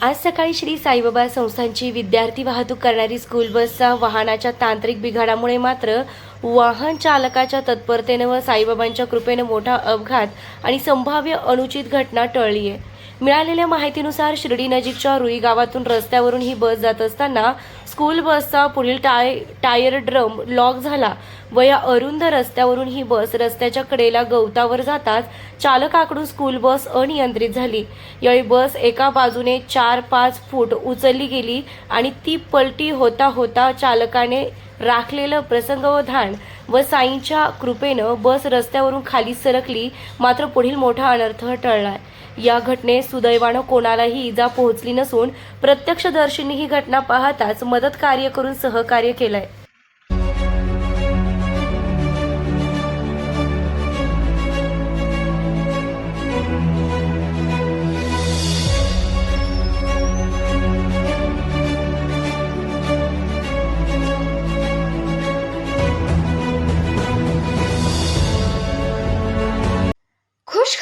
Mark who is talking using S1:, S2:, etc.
S1: आज सकाळी श्री साईबाबा संस्थांची विद्यार्थी वाहतूक करणारी स्कूल बसचा वाहनाच्या तांत्रिक बिघाडामुळे मात्र वाहन चालकाच्या तत्परतेनं व साईबाबांच्या कृपेनं मोठा अपघात आणि संभाव्य अनुचित घटना टळली आहे मिळालेल्या माहितीनुसार शिर्डी नजीकच्या रुई गावातून रस्त्यावरून ही बस जात असताना स्कूल बसचा पुढील टाय टायर ड्रम लॉक झाला. व या अरुंद रस्त्यावरून ही बस रस्त्याच्या कडेला गवतावर जाताच चालकाकडून स्कूल बस अनियंत्रित झाली. यावेळी बस एका बाजूने चार पाच फूट उचलली गेली आणि ती पलटी होता होता चालकाने राखलेलं प्रसंगवधान व साईंच्या कृपेनं बस रस्त्यावरून खाली सरकली मात्र पुढील मोठा अनर्थ टळला या घटनेत सुदैवानं कोणालाही इजा पोहोचली नसून प्रत्यक्षदर्शींनी ही घटना पाहताच मदत कार्य करून सहकार्य केलंय.